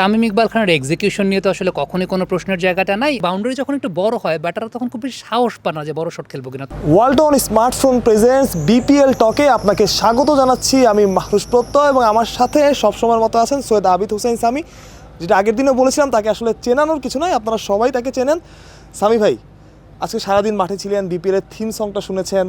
তামিম ইকবাল খানের এক্সিকিউশন নিয়ে তো আসলে কখনই কোনো প্রশ্নের জায়গাটা নাই। বাউন্ডারি যখন একটু বড় হয় ব্যাটাররা তখন খুব সাহস পান না যে বড় শট খেলব কিনা। অন স্মার্টফোন প্রেজেন্স বিপিএল টকে আপনাকে স্বাগত জানাচ্ছি। আমি মাহরুষ প্রত্যয় এবং আমার সাথে সবসময়ের মতো আছেন সৈয়দ আবিদ হুসেন সামি। যেটা আগের দিনে বলেছিলাম, তাকে আসলে চেনানোর কিছু নয় আপনারা সবাই তাকে চেনেন। সামি ভাই আজকে সারাদিন মাঠে ছিলেন বিপিএল এর থিম সংটা শুনেছেন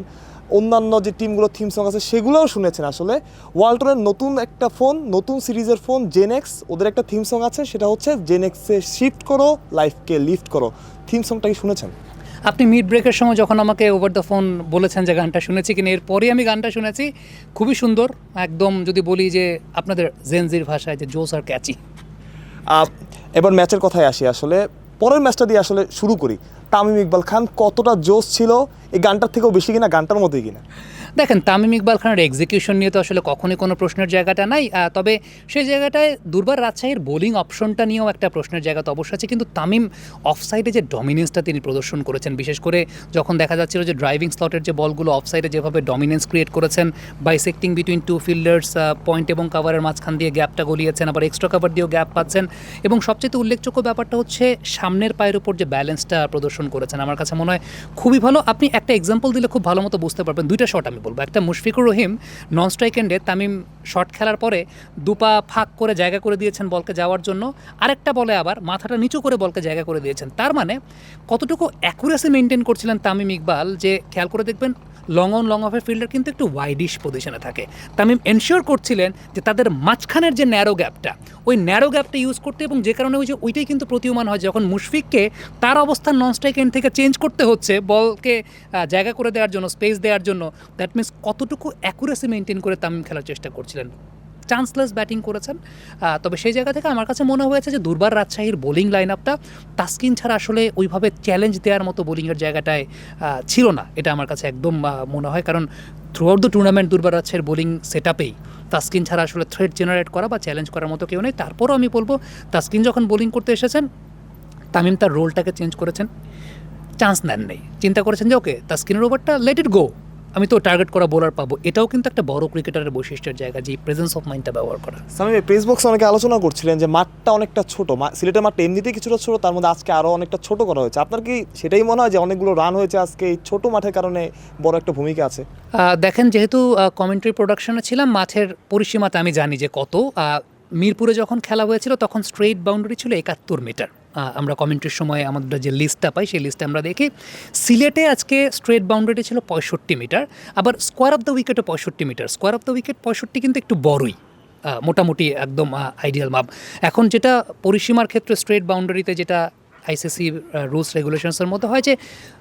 অন্যান্য যে টিমগুলোর থিম সং আছে সেগুলোও শুনেছেন আসলে। ওয়ালটনের নতুন একটা ফোন নতুন সিরিজের ফোন জেনেক্স ওদের একটা থিম সং আছে সেটা হচ্ছে জেনেক্সে শিফট করো লাইফকে লিফট করো। থিম সংটা কি শুনেছেন? আপনি মিড ব্রেকের সময় যখন আমাকে ওভার দ্য ফোন বলেছেন যে গানটা শুনেছি কিনা এরপরেই আমি গানটা শুনেছি খুবই সুন্দর। একদম যদি বলি যে আপনাদের জেনজির ভাষায় যে জোস আর ক্যাচি। এবার ম্যাচের কথায় আসি আসলে। পরের ম্যাচটা দিয়ে আসলে শুরু করি। তামিম ইকবাল খান কতটা জোশ ছিল, এই গানটার থেকেও বেশি কিনা, গানটার মধ্যেই কিনা। দেখেন তামিম ইকবাল খানের এক্সিকিউশন নিয়ে তো আসলে কখনোই কোনো প্রশ্নের জায়গাটা নাই তবে সেই জায়গাটায় দুর্বার রাজশাহীর বোলিং অপশনটা নিয়েও একটা প্রশ্নের জায়গা তো অবশ্যই আছে। কিন্তু তামিম অফসাইডে যে ডমিনেন্সটা তিনি প্রদর্শন করেছেন, বিশেষ করে যখন দেখা যাচ্ছিল যে ড্রাইভিং স্লটের যে বলগুলো অফসাইডে যেভাবে ডমিনেন্স ক্রিয়েট করেছেন bisecting between two fielders point এবং কাভারের মাঝখান দিয়ে গ্যাপটা গলিয়েছেন, আবার এক্সট্রা কাভার দিয়েও গ্যাপ পাচ্ছেন। এবং সবচেয়ে উল্লেখযোগ্য ব্যাপারটা হচ্ছে সামনের পায়ের উপর যে ব্যালেন্সটা প্রদর্শন করেছেন, আমার কাছে মনে হয় খুবই ভালো। আপনি একটা এক্সাম্পল দিলে খুব ভালো মতো বুঝতে পারবেন, দুইটা শট আমি বলব। একটা মুশফিকুর রহিম নন স্ট্রাইক এন্ডে তামিম শট খেলার পরে দুপা ফাঁক করে জায়গা করে দিয়েছেন বলকে যাওয়ার জন্য। আরেকটা বলে আবার মাথাটা নিচু করে বলকে জায়গা করে দিয়েছেন। তার মানে কতটুকু অ্যাকুরেসি মেনটেন করছিলেন তামিম ইকবাল যে খেয়াল করে দেখবেন লং অন লং অফের ফিল্ডার কিন্তু একটু ওয়াইডিশ পজিশনে থাকে। তামিম এনশিওর করছিলেন যে তাদের মাঝখানের যে ন্যারো গ্যাপটা ওই ন্যারো গ্যাপটা ইউজ করতে এবং যে কারণে ওই যে ওইটাই কিন্তু প্রতীয়মান হয় যখন মুশফিককে তার অবস্থান নন স্ট্রাইক এন্ড থেকে চেঞ্জ করতে হচ্ছে বলকে জায়গা করে দেওয়ার জন্য স্পেস দেওয়ার জন্য। দ্যাট মিনস কতটুকু অ্যাকুরেসি মেনটেন করে তামিম খেলার চেষ্টা করছিলেন। চান্সলেস ব্যাটিং করেছেন। তবে সেই জায়গা থেকে আমার কাছে মনে হয়েছে যে দুর্বার রাজশাহীর বোলিং লাইন আপটা তাস্কিন ছাড়া আসলে ওইভাবে চ্যালেঞ্জ দেওয়ার মতো বোলিংয়ের জায়গাটায় ছিল না। এটা আমার কাছে একদম মনে হয়। কারণ থ্রু আউট দ্য টুর্নামেন্ট দুর্বার রাজশাহীর বোলিং সেট আপেই তাস্কিন ছাড়া আসলে থ্রেড জেনারেট করা বা চ্যালেঞ্জ করার মতো কেউ নেই। তারপরও আমি বলব, তাস্কিন যখন বোলিং করতে এসেছেন, তামিম তার রোলটাকে চেঞ্জ করেছেন। চান্স নেন নেই। চিন্তা করেছেন যে, ওকে, তাস্কিনের ওভারটা লেট ইট গো আমি তো টার্গেট করা বোলার পাবো। এটাও কিন্তু একটা বড় ক্রিকেটারের বৈশিষ্ট্যের জায়গা যে প্রেজেন্স অফ মাইন্ডটা ব্যবহার করা। ভাই প্রেস বক্সে অনেকে আলোচনা করছিলেন যে মাঠটা অনেকটা ছোট। সিলেটের মাঠটা এমনিতেই কিছুটা ছোট তার মধ্যে আজকে আরও অনেকটা ছোট করা হয়েছে। আপনার কি সেটাই মনে হয় যে অনেকগুলো রান হয়েছে আজকে এই ছোট মাঠের কারণে বড় একটা ভূমিকা আছে? দেখেন যেহেতু কমেন্ট্রি প্রোডাকশনে ছিলাম মাঠের পরিসীমাতে আমি জানি যে কত। মিরপুরে যখন খেলা হয়েছিল তখন স্ট্রেইট বাউন্ডারি ছিল একাত্তর মিটার আমরা কমেন্টের সময় আমাদের যে লিস্টটা পাই, সেই লিস্টে আমরা দেখি, সিলেটে আজকে স্ট্রেট বাউন্ডারি ছিল পঁয়ষট্টি মিটার, আবার স্কোয়ার অফ দ্য উইকেটও পঁয়ষট্টি metre. Square off the wicket পঁয়ষট্টি কিন্তু একটু বড়ই মোটামুটি একদম আইডিয়াল মাপ এখন যেটা পরিসীমার ক্ষেত্রে স্ট্রেট বাউন্ডারিতে যেটা আইসিসি রুলস রেগুলেশনসের মধ্যে হয় যে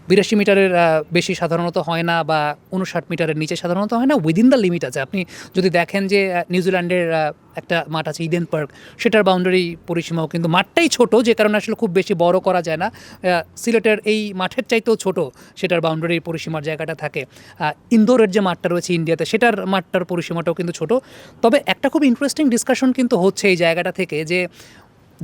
বিরাশি মিটারের বেশি সাধারণত হয় না বা উনষাট মিটারের নিচে সাধারণত হয় না উইদিন দ্য লিমিট আছে। আপনি যদি দেখেন যে নিউজিল্যান্ডের একটা মাঠ আছে ইডেন পার্ক সেটার বাউন্ডারি পরিসীমাও কিন্তু মাঠটাই ছোট, যে কারণে আসলে খুব বেশি বড় করা যায় না। সিলেটের এই মাঠের চাইতেও ছোট, সেটার বাউন্ডারির পরিসীমার জায়গাটা থাকে। ইন্দোরের যে মাঠটা রয়েছে ইন্ডিয়াতে, সেটার মাঠটার পরিসীমাটাও কিন্তু ছোট। তবে একটা খুব ইন্টারেস্টিং ডিসকাশন কিন্তু হচ্ছে এই জায়গাটা থেকে যে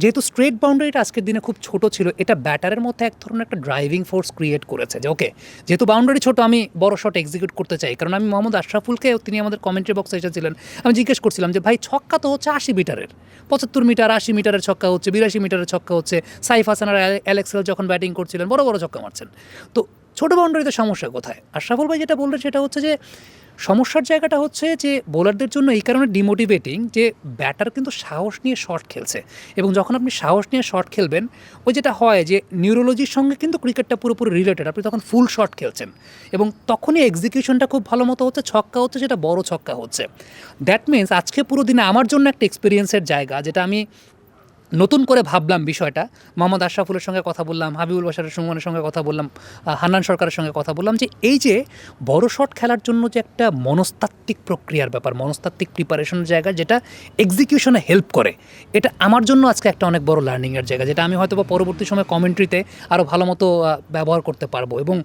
যেহেতু স্ট্রেট বাউন্ডারিটা আজকের দিনে খুব ছোট ছিল, এটা ব্যাটারের মধ্যে এক ধরনের একটা ড্রাইভিং ফোর্স ক্রিয়েট করেছে যে ওকে যেহেতু বাউন্ডারি ছোট, আমি বড় শট এক্সিকিউট করতে চাই। কারণ আমি মোহাম্মদ আশরাফুলকে তিনি আমাদের কমেন্ট্রি বক্সে এসেছিলেন, আমি জিজ্ঞেস করছিলাম যে, ভাই, ছক্কা তো হচ্ছে আশি মিটারের। পঁচাত্তর মিটার আশি মিটারের ছক্কা হচ্ছে, বিরাশি মিটারের ছক্কা হচ্ছে। সাইফ হাসান আর অ্যালেক্সেল যখন ব্যাটিং করছিলেন, বড় বড় ছক্কা মারছেন। তো ছোট বাউন্ডারিতে সমস্যা কোথায়? আশরাফুল ভাই যেটা বললেন সেটা হচ্ছে যে সমস্যার জায়গাটা হচ্ছে যে বোলারদের জন্য এই কারণে ডিমোটিভেটিং যে ব্যাটার কিন্তু সাহস নিয়ে শট খেলছে। এবং যখন আপনি সাহস নিয়ে শট খেলবেন, ওই যেটা হয় যে নিউরোলজির সঙ্গে কিন্তু ক্রিকেটটা পুরোপুরি রিলেটেড আপনি তখন ফুল শট খেলছেন। এবং তখনই এক্সিকিউশনটা খুব ভালো মতো হচ্ছে, ছক্কা হচ্ছে যেটা বড় ছক্কা হচ্ছে। দ্যাট মিন্স আজকে পুরো দিনে আমার জন্য একটা এক্সপিরিয়েন্সের জায়গা, যেটা আমি নতুন করে ভাবলাম বিষয়টা। মোহাম্মদ আশরাফুলের সঙ্গে কথা বললাম, হাবিবুল বাসারের সুমনের সঙ্গে কথা বললাম হান্নান সরকারের সঙ্গে কথা বললাম যে এই যে বড় শট খেলার জন্য যে একটা মনস্তাত্ত্বিক প্রক্রিয়ার ব্যাপার, মনস্তাত্ত্বিক প্রিপারেশনের জায়গা যেটা এক্সিকিউশনে হেল্প করে, এটা আমার জন্য আজকে একটা অনেক বড় লার্নিংয়ের জায়গা, যেটা আমি হয়তো বা পরবর্তী সময় কমেন্ট্রিতে আরও ভালো মতো ব্যবহার করতে পারব। এবং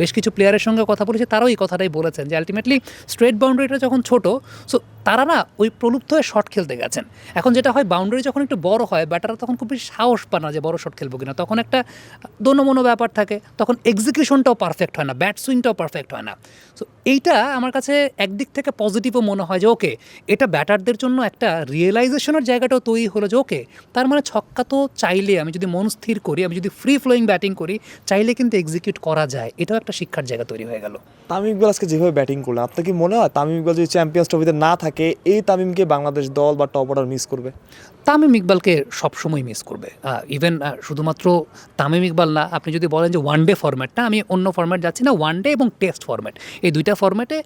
বেশ কিছু প্লেয়ারের সঙ্গে কথা বলেছি, তারাও এই কথাটাই বলেছেন যে আলটিমেটলি স্ট্রেট বাউন্ডারিটা যখন ছোট সো তারা না ওই প্রলুপ্ত হয়ে শট খেলতে গেছেন। এখন যেটা হয় বাউন্ডারি যখন একটু বড় হয় ব্যাটাররা তখন খুব সাহস পায় না যে বড় শট খেলব কিনা। তখন একটা দোনো মনো ব্যাপার থাকে, তখন এক্সিকিউশনটাও পারফেক্ট হয় না ব্যাট সুইংটাও পারফেক্ট হয় না। সো এইটা আমার কাছে একদিক থেকে পজিটিভও মনে হয় যে ওকে এটা ব্যাটারদের জন্য একটা রিয়েলাইজেশনের জায়গাটাও তৈরি হলো যে ওকে তার মানে ছক্কা তো চাইলে আমি যদি মন স্থির করি, আমি যদি ফ্রি ফ্লোয়িং ব্যাটিং করি, চাইলে কিন্তু এক্সিকিউট করা যায়। এটাও একটা শিক্ষার জায়গা তৈরি হয়ে গেল। তামিম ইকবাল আজকে যেভাবে ব্যাটিং করলেন, আপনার কি মনে হয় তামিম ইকবাল যদি চ্যাম্পিয়ন্স ট্রফিতে না থাকে, এই তামিমকে বাংলাদেশ দল বা টপ অর্ডার মিস করবে? তামিম ইকবালকে সবসময় মিস করবে। ইভেন শুধুমাত্র তামিম ইকবাল না, আপনি যদি বলেন যে ওয়ান ডে ফরম্যাটটা আমি অন্য ফরম্যাট যাচ্ছি না ওয়ান ডে এবং টেস্ট ফরম্যাট এই দুইটা ফরম্যাটে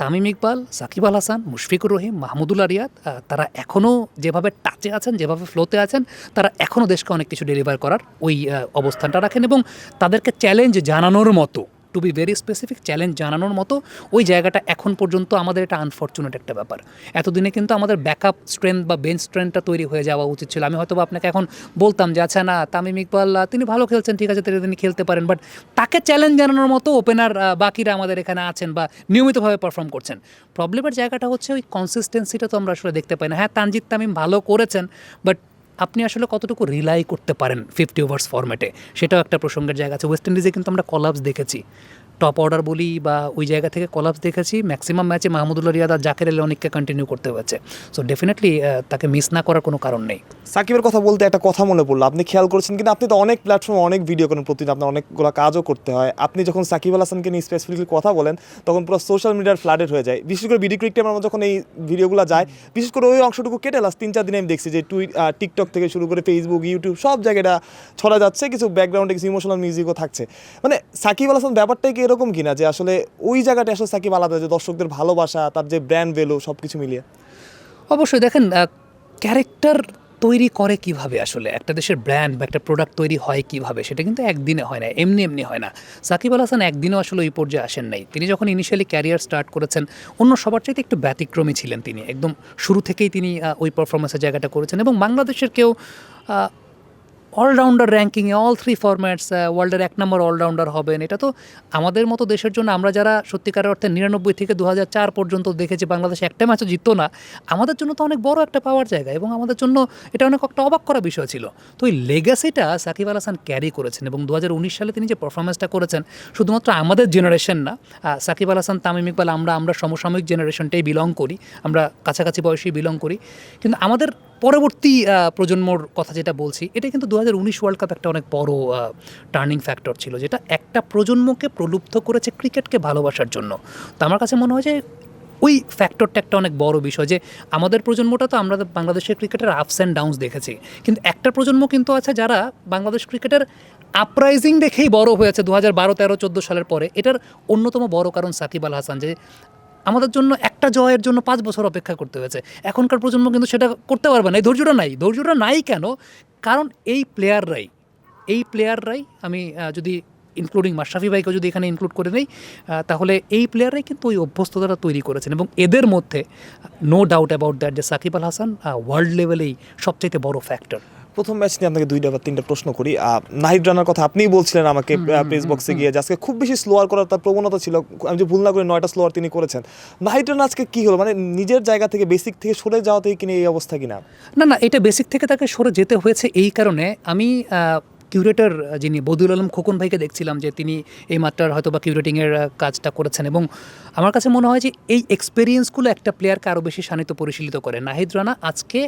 তামিম ইকবাল, সাকিব আল হাসান, মুশফিকুর রহিম, মাহমুদুল আরিয়াদ তারা এখনও যেভাবে টাচে আছেন, যেভাবে ফ্লোতে আছেন, তারা এখনও দেশকে অনেক কিছু ডেলিভার করার ওই অবস্থানটা রাখেন এবং তাদেরকে চ্যালেঞ্জ জানানোর মতো to be very specific challenge জানানোর মতো ওই জায়গাটা এখন পর্যন্ত আমাদের এটা আনফর্চুনেট একটা ব্যাপার। এতদিনে কিন্তু আমাদের ব্যাকআপ স্ট্রেংথ বা বেঞ্চ স্ট্রেংথটা তৈরি হয়ে যাওয়া উচিত ছিল। আমি হয়তো আপনাকে এখন বলতাম যে আচ্ছা না, তামিম ইকবাল তিনি ভালো খেলছেন, ঠিক আছে, তিনি খেলতে পারেন। বাট তাকে চ্যালেঞ্জ জানানোর মতো ওপেনার বাকিরা আমাদের এখানে আছেন বা নিয়মিতভাবে পারফর্ম করছেন। প্রবলেমের জায়গাটা হচ্ছে ওই কনসিস্টেন্সিটা তো আমরা আসলে দেখতে পাই না। হ্যাঁ তানজিৎ তামিম ভালো করেছেন বাট আপনি আসলে কতটুকু রিলাই করতে পারেন ফিফটি ওভার্স ফর্ম্যাটে সেটাও একটা প্রসঙ্গের জায়গা আছে। ওয়েস্ট ইন্ডিজে কিন্তু আমরা কলাপস দেখেছি। টপ অর্ডার বলি বা ওই জায়গা থেকে কলাপস দেখেছি। ম্যাক্সিমাম ম্যাচে মাহমুদুল্লাহ রিয়াদ আর জাকের অনেককে কন্টিনিউ করতে হয়েছে। সো ডেফিনেটলি তাকে মিস না করার কোনো কারণ নেই। সাকিবের কথা বলতে একটা কথা মনে পড়ল। আপনি খেয়াল করেছেন কিন্তু আপনি তো অনেক প্ল্যাটফর্মে অনেক ভিডিও করেন প্রতিদিন, আপনার অনেকগুলো কাজও করতে হয়। আপনি যখন সাকিব আল হাসানকে নিয়ে স্পেসিফিকলি কথা বলেন, তখন পুরো সোশ্যাল মিডিয়ার ফ্লাডেড হয়ে যায়। বিশেষ করে ভিডিও ক্রিকেটে আমরা যখন এই ভিডিওগুলো যায়, বিশেষ করে ওই অংশটুকু কেটে লাস্ট তিন, চার দিনে আমি দেখছি যে টুইট টিকটক থেকে শুরু করে ফেসবুক ইউটিউব সব জায়গাটা ছড়া যাচ্ছে। কিছু ব্যাকগ্রাউন্ডে কিছু ইমোশনাল মিউজিকও থাকছে। মানে সাকিব আল হাসান ব্যাপারটাই কি এরকম কিনা যে আসলে ওই জায়গাটা আসলে সাকিব আলাদা যে দর্শকদের ভালোবাসা, তার যে ব্র্যান্ড ভ্যালু সব কিছু মিলিয়ে? অবশ্যই দেখেন ক্যারেক্টার তৈরি করে কীভাবে আসলে? একটা দেশের ব্র্যান্ড বা একটা প্রোডাক্ট তৈরি হয় কীভাবে? সেটা কিন্তু একদিনে হয় না, এমনি এমনি হয় না। সাকিব আল হাসান একদিনও আসলে ওই পর্যায়ে আসেন নাই। তিনি যখন ইনিশিয়ালি ক্যারিয়ার স্টার্ট করেছেন, অন্য সবার চাইতে একটু ব্যতিক্রমী ছিলেন তিনি। একদম শুরু থেকেই তিনি ওই পারফরমেন্সের জায়গাটা করেছেন। এবং বাংলাদেশের কেউ অলরাউন্ডার র্যাঙ্কিংয়ে অল থ্রি ফরম্যাটস ওয়ার্ল্ডের এক নম্বর অলরাউন্ডার হবেন। এটা তো আমাদের মতো দেশের জন্য আমরা যারা সত্যিকারের অর্থে নিরানব্বই থেকে দু পর্যন্ত দেখেছি, বাংলাদেশ একটা ম্যাচও জিততো না, আমাদের জন্য তো অনেক বড় একটা পাওয়ার জায়গা এবং আমাদের জন্য এটা অনেক একটা অবাক করা বিষয় ছিল। তো ওই লেগাসিটা সাকিব আল হাসান ক্যারি করেছেন এবং দু হাজার উনিশ সালে তিনি যে পারফরমেন্সটা করেছেন, শুধুমাত্র আমাদের জেনারেশন না সাকিব আল হাসান, তামিম ইকবাল, আমরা আমরা সমসাময়িক জেনারেশনটাই বিলং করি, আমরা কাছাকাছি বয়সেই বিলং করি। কিন্তু আমাদের পরবর্তী প্রজন্মর কথা যেটা বলছি, এটা কিন্তু দু হাজার উনিশ ওয়ার্ল্ড কাপ একটা অনেক বড় টার্নিং ফ্যাক্টর ছিল, যেটা একটা প্রজন্মকে প্রলুব্ধ করেছে ক্রিকেটকে ভালোবাসার জন্য। তো আমার কাছে মনে হয় যে, ওই ফ্যাক্টরটা একটা অনেক বড় বিষয় যে, আমাদের প্রজন্মটা তো আমরা বাংলাদেশের ক্রিকেটের আপস অ্যান্ড ডাউনস দেখেছি। কিন্তু একটা প্রজন্ম কিন্তু আছে যারা বাংলাদেশ ক্রিকেটের আপরাইজিং দেখেই বড় হয়েছে দু হাজার বারো তেরো চোদ্দ সালের পরে। এটার অন্যতম বড় কারণ সাকিব আল হাসান যে আমাদের জন্য একটা জয়ের জন্য পাঁচ বছর অপেক্ষা করতে হয়েছে। এখনকার প্রজন্ম কিন্তু সেটা করতে পারবে না। এই ধৈর্যটা নাই। ধৈর্যটা নাই কেন? কারণ এই প্লেয়াররাই এই প্লেয়াররাই আমি যদি ইনক্লুডিং মাশরাফি ভাইকে যদি এখানে ইনক্লুড করে নেই তাহলে এই প্লেয়াররাই কিন্তু ওই অভ্যস্ততাটা তৈরি করেছেন এবং এদের মধ্যে নো ডাউট অ্যাবাউট দ্যাট যে সাকিব আল হাসান ওয়ার্ল্ড লেভেলেই সবচাইতে বড় ফ্যাক্টর প্রথম ম্যাচ নিয়ে আপনাকে দুইটা বা তিনটা প্রশ্ন করি। নাহিদ রানার কথা আপনিই বলছিলেন আমাকে প্রেস বক্সে গিয়ে আজকে খুব বেশি স্লোয়ার করার তার প্রবণতা ছিল। আমি যে ভুল না করে নয়টা স্লোয়ার তিনি করেছেন। নাহিদ রানা আজকে কি হলো? মানে নিজের জায়গা থেকে বেসিক থেকে সরে যাওয়া থেকে কিনে এই অবস্থা কিনা? না না এটা বেসিক থেকে তাকে সরে যেতে হয়েছে এই কারণে আমি কিউরেটর যিনি বদুল আলম খোকন ভাইকে দেখছিলাম যে তিনি এই মাত্রার হয়তো বা কিউরেটিংয়ের কাজটা করেছেন এবং আমার কাছে মনে হয় যে এই এক্সপেরিয়েন্সগুলো একটা প্লেয়ারকে আরও বেশি শানিত পরিশীলিত করে। নাহিদ রানা আজকে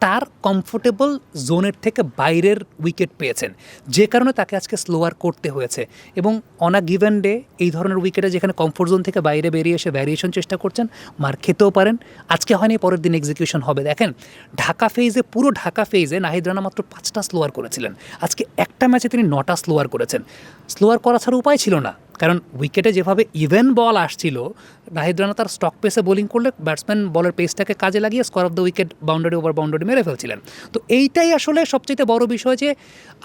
তার কমফোর্টেবল জোনের থেকে বাইরের উইকেট পেয়েছেন। যে কারণে তাকে আজকে স্লোয়ার করতে হয়েছে এবং অন আ গিভেন ডে এই ধরনের উইকেটে যেখানে কমফোর্ট জোন থেকে বাইরে বেরিয়ে এসে ভ্যারিয়েশন চেষ্টা করছেন, মার খেতেও পারেন। আজকে হয়নি, পরের দিন এক্সিকিউশন হবে। দেখেন, ঢাকা ফেজে পুরো ঢাকা ফেজে নাহিদ রানা মাত্র পাঁচটা স্লোয়ার করেছিলেন। আজকে একটা ম্যাচে তিনি নটা স্লোয়ার করেছেন। স্লোয়ার করা ছাড়া উপায় ছিল না। কারণ উইকেটে যেভাবে ইভেন বল আসছিল নাহিদ রানা তার স্টক পেসে বোলিং করলে ব্যাটসম্যান বলের পেসটাকে কাজে লাগিয়ে square off the wicket boundary over boundary মেরে ফেলছিলেন। তো এইটাই আসলে সবচেয়ে বড় বিষয় যে,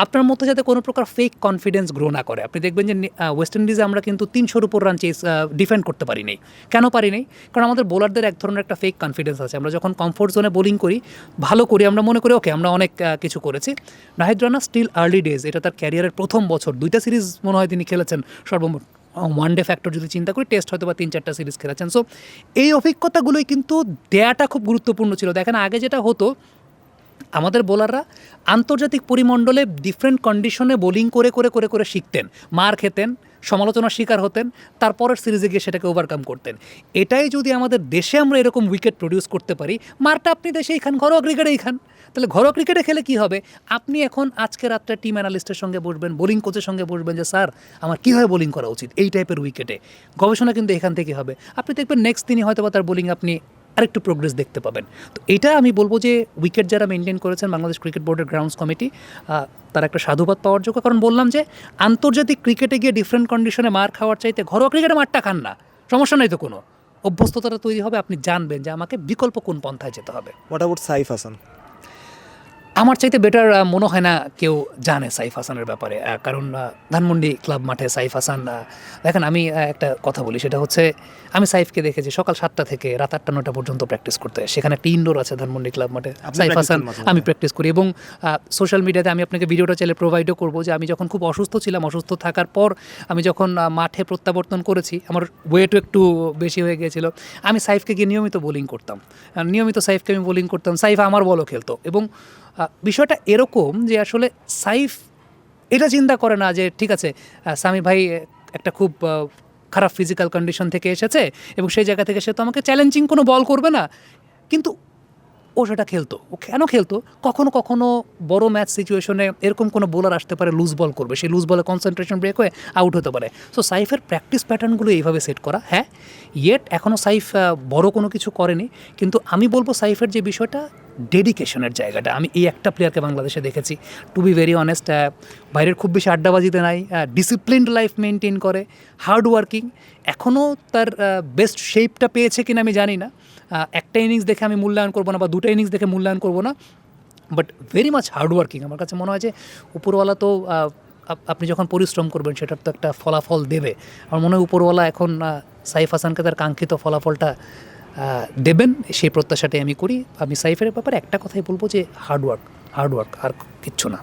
আপনার মধ্যে যাতে কোনো প্রকার ফেক কনফিডেন্স গ্রো না করে। আপনি দেখবেন যে ওয়েস্ট ইন্ডিজে আমরা কিন্তু তিনশোর উপর রান চেস ডিফেন্ড করতে পারি নাই কেন পারি নাই কারণ আমাদের বোলারদের এক ধরনের একটা ফেক কনফিডেন্স আছে। আমরা যখন কমফোর্ট জোনে বোলিং করি, ভালো করি, আমরা মনে করি ওকে আমরা অনেক কিছু করেছি। Nahid Rana still early days এটা তার ক্যারিয়ারের প্রথম বছর। দুইটা সিরিজ মনে হয় তিনি খেলেছেন সর্বমোট। ওয়ান ডে ফ্যাক্টর যদি চিন্তা করি টেস্ট হয়তো বা তিন চারটা সিরিজ খেলেছেন। সো এই অভিজ্ঞতাগুলোই কিন্তু দেয়াটা খুব গুরুত্বপূর্ণ ছিল। দেখেন, আগে যেটা হতো, আমাদের বোলাররা আন্তর্জাতিক পরিমণ্ডলে ডিফারেন্ট কন্ডিশনে বোলিং করে করে করে করে শিখতেন। মার খেতেন, সমালোচনার শিকার হতেন, তারপরের সিরিজে গিয়ে সেটাকে ওভারকাম করতেন। এটাই যদি আমাদের দেশে আমরা এরকম উইকেট প্রডিউস করতে পারি, মারটা আপনি দেশে এইখান ঘরোয়া ক্রিকেটেই খান। তাহলে ঘরোয়া ক্রিকেটে খেলে কি হবে? আপনি এখন আজকে রাত্রে টিম অ্যানালিস্টের সঙ্গে বসবেন বোলিং কোচের সঙ্গে বসবেন যে, স্যার, আমার কীভাবে বোলিং করা উচিত? এই টাইপের উইকেটে গবেষণা কিন্তু এখান থেকে হবে। আপনি দেখবেন নেক্সট দিনই হয়তো তার বোলিং আপনি আরেকটু প্রোগ্রেস দেখতে পাবেন। তো এটা আমি বলব যে উইকেট যারা মেনটেন করেছেন বাংলাদেশ ক্রিকেট বোর্ডের গ্রাউন্ডস কমিটি তার একটা সাধুবাদ পাওয়ার যোগ্য। কারণ বললাম যে, আন্তর্জাতিক ক্রিকেটে গিয়ে ডিফারেন্ট কন্ডিশনে মার খাওয়ার চাইতে ঘরোয়া ক্রিকেটে মারটা খান না। সমস্যা নাই তো কোনো। অভ্যস্ততাটা তৈরি হবে, আপনি জানবেন যে, আমাকে বিকল্প কোন পন্থায় যেতে হবে। What about Saif Hasan? আমার চাইতে বেটার মনে হয় না কেউ জানে সাইফ হাসানের ব্যাপারে। কারণ ধানমন্ডি ক্লাব মাঠে সাইফ হাসান দেখেন আমি একটা কথা বলি সেটা হচ্ছে আমি সাইফকে দেখেছি সকাল সাতটা থেকে রাত আটটা নটা পর্যন্ত প্র্যাকটিস করতে। সেখানে একটা ইনডোর আছে ধানমন্ডি ক্লাব মাঠে। সাইফ হাসান আমি? প্র্যাকটিস করি এবং সোশ্যাল মিডিয়াতে আমি আপনাকে ভিডিওটা চাইলে প্রোভাইডও করব যে আমি যখন খুব অসুস্থ ছিলাম অসুস্থ থাকার পর আমি যখন মাঠে প্রত্যাবর্তন করেছি আমার ওয়েটও একটু বেশি হয়ে গিয়েছিল আমি সাইফকে গিয়ে নিয়মিত বোলিং করতাম। নিয়মিত সাইফকে আমি বোলিং করতাম। সাইফ আমার বলও খেলতো এবং বিষয়টা এরকম যে আসলে সাইফ এটা চিন্তা করে না যে ঠিক আছে সামি ভাই একটা খুব খারাপ ফিজিক্যাল কন্ডিশন থেকে এসেছে এবং সেই জায়গা থেকে সে তো আমাকে চ্যালেঞ্জিং কোনো বল করবে না। কিন্তু ও সেটা খেলতো, ও কেন খেলতো? কখনো কখনো বড় ম্যাচ সিচুয়েশনে এরকম কোনো বোলার আসতে পারে লুজ বল করবে। সেই লুজ বলে কনসেন্ট্রেশন ব্রেক হয়ে আউট হতে পারে। সো সাইফের প্র্যাকটিস প্যাটার্নগুলো এইভাবে সেট করা হ্যাঁ? ইয়েট এখনও সাইফ বড় কোনো কিছু করেনি। কিন্তু আমি বলব সাইফের যে বিষয়টা ডেডিকেশনের জায়গাটা। আমি এই একটা প্লেয়ারকে বাংলাদেশে দেখেছি। টু বি ভেরি অনেস্ট বাইরের খুব বেশি আড্ডাবাজিতে নাই ডিসিপ্লিনড লাইফ মেনটেন করে হার্ড ওয়ার্কিং এখনও তার বেস্ট শেপটা পেয়েছে কিনা আমি জানি না। একটা ইনিংস দেখে আমি মূল্যায়ন করব না বা দুটো ইনিংস দেখে মূল্যায়ন করব না। But very much hard working আমার কাছে মনে হয় যে উপরওয়ালা তো আপনি যখন পরিশ্রম করবেন সেটার তো একটা ফলাফল দেবে। আমার মনে হয় উপরওয়ালা এখন সাইফ হাসানকে তার কাঙ্ক্ষিত ফলাফলটা দেবেন, সেই প্রত্যাশাটাই আমি করি। আমি সাইফের ব্যাপারে একটা কথাই বলব যে hard work hard work hard work আর কিচ্ছু না।